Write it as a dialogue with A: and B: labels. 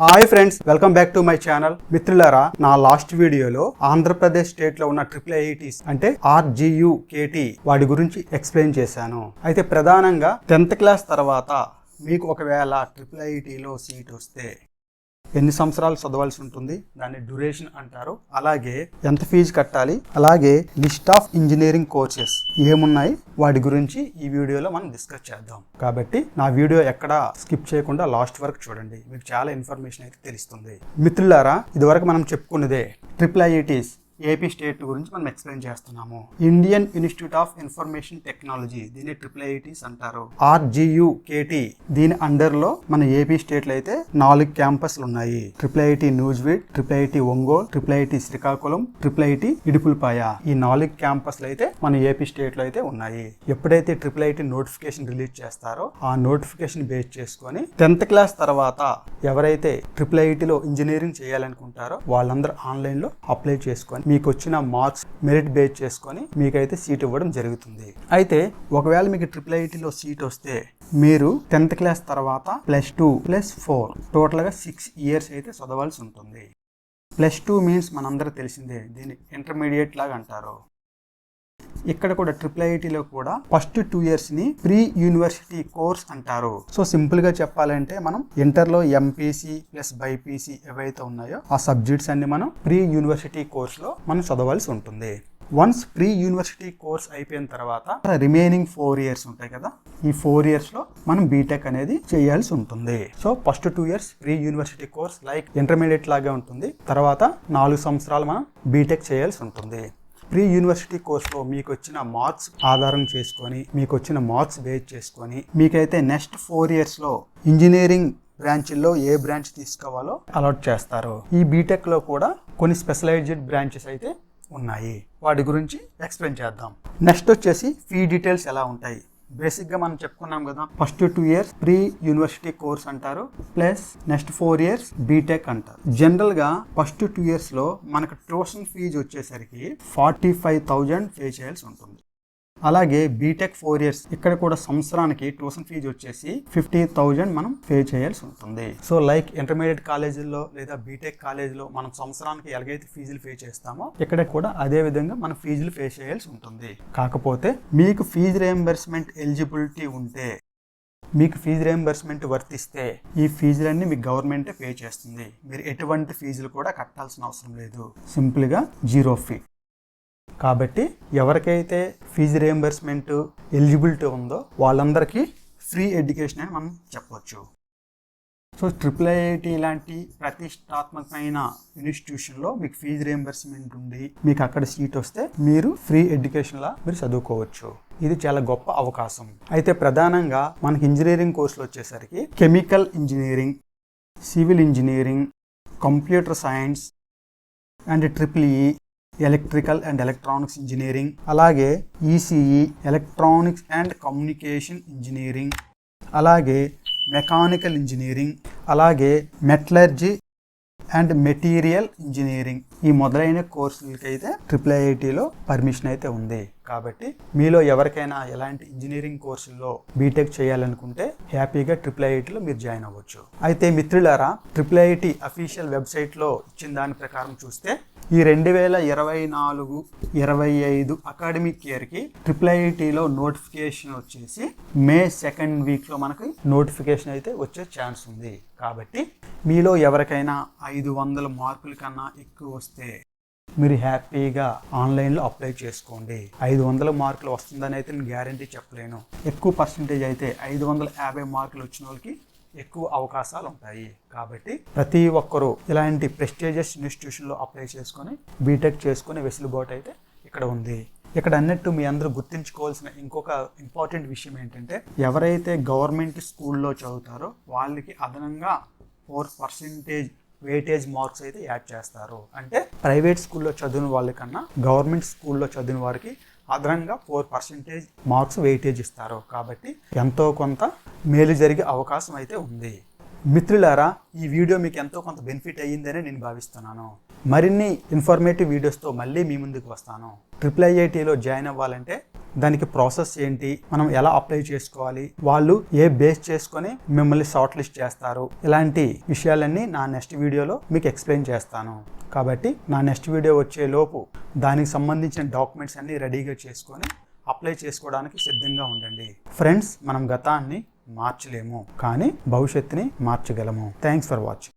A: Hi friends welcome back to my channel. మిత్రులారా నా last వీడియోలో ఆంధ్రప్రదేశ్ స్టేట్లో ఉన్న ట్రిపుల్ ఐఐటీస్ అంటే ఆర్జియు కేటీ వాటి గురించి ఎక్స్ప్లెయిన్ చేశాను. అయితే ప్రధానంగా టెన్త్ క్లాస్ తర్వాత మీకు ఒకవేళ ట్రిపుల్ ఐఐటిలో సీట్ వస్తే ఎన్ని సంవత్సరాలు చదవాల్సి ఉంటుంది? దాన్ని డ్యూరేషన్ అంటారు. అలాగే ఎంత ఫీజు కట్టాలి? అలాగే లిస్ట్ ఆఫ్ ఇంజనీరింగ్ కోర్సెస్ ఏమున్నాయి? వాటి గురించి ఈ వీడియోలో మనం డిస్కస్ చేద్దాం. కాబట్టి నా వీడియో ఎక్కడ స్కిప్ చేయకుండా లాస్ట్ వరకు చూడండి. మీకు చాలా ఇన్ఫర్మేషన్ అయితే తెలుస్తుంది. మిత్రులారా ఇదివరకు మనం చెప్పుకున్నదే ట్రిపుల్ ఐఐటీస్ ఏపీ స్టేట్ గురించి మనం ఎక్స్ప్లెయిన్ చేస్తున్నాము. Indian institute of information technology దీన్ని ట్రిపుల్ ఐటీస్ అంటారు. ఆర్జియు కేటీ దీని అండర్లో మన ఏపీ స్టేట్లో అయితే నాలుగు క్యాంపస్లు ఉన్నాయి. Triple IT Nuzvid triple IT Ongole triple IT Srikakulam triple IT Idupulapaya. ఈ నాలుగు క్యాంపస్లు అయితే మన ఏపీ స్టేట్లో అయితే ఉన్నాయి. ఎప్పుడైతే ట్రిపుల్ ఐటీ నోటిఫికేషన్ రిలీజ్ చేస్తారో ఆ నోటిఫికేషన్ బేస్ చేసుకొని టెన్త్ క్లాస్ తర్వాత ఎవరైతే ట్రిపుల్ ఐటీలో ఇంజనీరింగ్ చేయాలనుకుంటారో వాళ్ళందరూ ఆన్లైన్లో అప్లై చేసుకొని మీకు వచ్చిన మార్క్స్ మెరిట్ బేస్ చేసుకొని మీకైతే సీట్ ఇవ్వడం జరుగుతుంది. అయితే ఒకవేళ మీకు ట్రిపుల్ ఐటీలో సీట్ వస్తే మీరు టెన్త్ క్లాస్ తర్వాత ప్లస్ టూ ప్లస్ ఫోర్ టోటల్గా సిక్స్ ఇయర్స్ అయితే చదవాల్సి ఉంటుంది. ప్లస్ టూ మీన్స్ మనందరూ తెలిసిందే దీన్ని ఇంటర్మీడియట్ లాగా అంటారు. ఇక్కడ కూడా ట్రిపుల్ ఐఐటిలో కూడా ఫస్ట్ టూ ఇయర్స్ని ప్రీ యూనివర్సిటీ కోర్స్ అంటారు. సో సింపుల్గా చెప్పాలంటే మనం ఇంటర్లో ఎంపీసీ ప్లస్ బైపీసీ ఏవైతే ఉన్నాయో ఆ సబ్జెక్ట్స్ అన్ని మనం ప్రీ యూనివర్సిటీ కోర్స్లో మనం చదవాల్సి ఉంటుంది. వన్స్ ప్రీ యూనివర్సిటీ కోర్స్ అయిపోయిన తర్వాత రిమైనింగ్ ఫోర్ ఇయర్స్ ఉంటాయి కదా ఈ ఫోర్ ఇయర్స్లో మనం బీటెక్ అనేది చేయాల్సి ఉంటుంది. So first two years pre university course like intermediate లాగే ఉంటుంది. తర్వాత నాలుగు సంవత్సరాలు మనం బీటెక్ చేయాల్సి ఉంటుంది. ప్రీ యూనివర్సిటీ కోర్స్లో మీకు వచ్చిన మార్క్స్ ఆధారం చేసుకొని మీకు వచ్చిన మార్క్స్ బేస్ చేసుకొని మీకైతే నెక్స్ట్ ఫోర్ ఇయర్స్లో ఇంజనీరింగ్ బ్రాంచ్ల్లో ఏ బ్రాంచ్ తీసుకోవాలో అలాట్ చేస్తారు. ఈ బీటెక్లో కూడా కొన్ని స్పెషలైజ్డ్ బ్రాంచెస్ అయితే ఉన్నాయి. వాటి గురించి ఎక్స్ప్లెయిన్ చేద్దాం. నెక్స్ట్ వచ్చేసి ఫీ డీటెయిల్స్ ఎలా ఉంటాయి? బేసిక్గా మనం చెప్పుకున్నాం కదా first two years pre university course అంటారు plus next four years BTech అంటారు. జనరల్గా ఫస్ట్ టూ ఇయర్స్లో మనకు ట్యూషన్ ఫీజు వచ్చేసరికి ఫార్టీ ఫైవ్ థౌజండ్ పే చేయాల్సి ఉంటుంది. అలాగే బీటెక్ ఫోర్ ఇయర్స్ ఇక్కడ కూడా సంవత్సరానికి ట్యూషన్ ఫీజు వచ్చేసి ఫిఫ్టీ థౌజండ్ మనం పే చేయాల్సి ఉంటుంది. సో లైక్ ఇంటర్మీడియట్ కాలేజీల్లో లేదా బీటెక్ కాలేజీలో మనం సంవత్సరానికి ఎలాగైతే ఫీజులు పే చేస్తామో ఇక్కడ కూడా అదే విధంగా మనం ఫీజులు పే చేయాల్సి ఉంటుంది. కాకపోతే మీకు ఫీజు రియంబర్స్మెంట్ ఎలిజిబిలిటీ ఉంటే మీకు ఫీజు రియంబర్స్మెంట్ వర్తిస్తే ఈ ఫీజులన్నీ మీకు గవర్నమెంటే పే చేస్తుంది. మీరు ఎటువంటి ఫీజులు కూడా కట్టాల్సిన అవసరం లేదు. సింపుల్గా జీరో ఫీ కాబట్టి ఎవరికైతే ఫీజు రియంబర్స్మెంట్ ఎలిజిబిలిటీ ఉందో వాళ్ళందరికీ ఫ్రీ ఎడ్యుకేషన్ అని మనం చెప్పవచ్చు సో ట్రిపుల్ ఐఐటి లాంటి ప్రతిష్టాత్మకమైన ఇన్స్టిట్యూషన్లో మీకు ఫీజు రియంబర్స్మెంట్ ఉండి మీకు అక్కడ సీట్ వస్తే మీరు ఫ్రీ ఎడ్యుకేషన్లా మీరు చదువుకోవచ్చు. ఇది చాలా గొప్ప అవకాశం. అయితే ప్రధానంగా మనకి ఇంజనీరింగ్ కోర్సులు వచ్చేసరికి chemical engineering civil engineering computer science and triple E electrical and electronics engineering అలాగే ECE electronics and communication engineering అలాగే మెకానికల్ ఇంజనీరింగ్ అలాగే మెటలర్జీ అండ్ మెటీరియల్ ఇంజనీరింగ్. ఈ మొదలైన కోర్సులకి అయితే ట్రిపుల్ ఐఐటిలో పర్మిషన్ అయితే ఉంది. కాబట్టి మీలో ఎవరికైనా ఎలాంటి ఇంజనీరింగ్ కోర్సుల్లో బీటెక్ చేయాలనుకుంటే హ్యాపీగా ట్రిపుల్ ఐఐటిలో మీరు జాయిన్ అవ్వచ్చు. అయితే మిత్రులారా ట్రిపుల్ ఐఐటి అఫీషియల్ వెబ్సైట్లో ఇచ్చిన దాని ప్రకారం చూస్తే ఈ రెండు వేల ఇరవై నాలుగు ఇరవై ఐదు అకాడమిక్ ఇయర్కి ట్రిపుల్ ఐటీలో నోటిఫికేషన్ వచ్చేసి మే సెకండ్ వీక్లో మనకి నోటిఫికేషన్ అయితే వచ్చే ఛాన్స్ ఉంది. కాబట్టి మీలో ఎవరికైనా ఐదు వందల మార్కుల కన్నా ఎక్కువ వస్తే మీరు హ్యాపీగా ఆన్లైన్లో అప్లై చేసుకోండి. ఐదు వందల మార్కులు వస్తుందని అయితే నేను గ్యారంటీ చెప్పలేను. ఎక్కువ పర్సంటేజ్ అయితే ఐదు వందల యాభై మార్కులు వచ్చిన వాళ్ళకి ఎక్కువ అవకాశాలు ఉంటాయి కాబట్టి ప్రతి ఒక్కరూ ఇలాంటి ప్రెస్టీజియస్ ఇన్స్టిట్యూషన్లో అప్లై చేసుకొని బీటెక్ చేసుకుని వెసులుబాటు అయితే ఇక్కడ ఉంది. ఇక్కడ అన్నట్టు మీ అందరూ గుర్తుంచుకోవాల్సిన ఇంకొక ఇంపార్టెంట్ విషయం ఏంటంటే ఎవరైతే గవర్నమెంట్ స్కూల్లో చదువుతారో వాళ్ళకి అదనంగా ఫోర్ పర్సెంటేజ్ వెయిటేజ్ మార్క్స్ అయితే యాడ్ చేస్తారు. అంటే ప్రైవేట్ స్కూల్లో చదివిన వాళ్ళకన్నా గవర్నమెంట్ స్కూల్లో చదివిన వారికి అదనంగా ఫోర్ పర్సెంటేజ్ మార్క్స్ వెయిటేజ్ ఇస్తారు. కాబట్టి ఎంతో కొంత మేలు జరిగే అవకాశం అయితే ఉంది. మిత్రులారా ఈ వీడియో మీకు ఎంతో కొంత బెనిఫిట్ అయ్యిందని నేను భావిస్తున్నాను. మరిన్ని ఇన్ఫర్మేటివ్ వీడియోస్తో మళ్ళీ మీ ముందుకు వస్తాను. ట్రిపుల్ ఐఐటీలో జాయిన్ అవ్వాలంటే దానికి ప్రాసెస్ ఏంటి మనం ఎలా అప్లై చేసుకోవాలి వాళ్ళు ఏ బేస్ చేసుకొని మిమ్మల్ని షార్ట్ లిస్ట్ చేస్తారు ఇలాంటి విషయాలన్నీ నా నెక్స్ట్ వీడియోలో మీకు ఎక్స్ప్లెయిన్ చేస్తాను. కాబట్టి నా నెక్స్ట్ వీడియో వచ్చే లోపు దానికి సంబంధించిన డాక్యుమెంట్స్ అన్ని రెడీగా చేసుకొని అప్లై చేసుకోవడానికి సిద్ధంగా ఉండండి. ఫ్రెండ్స్ మనం గతాన్ని మార్చలేము కానీ భవిష్యత్తుని మార్చగలము. Thanks for watching.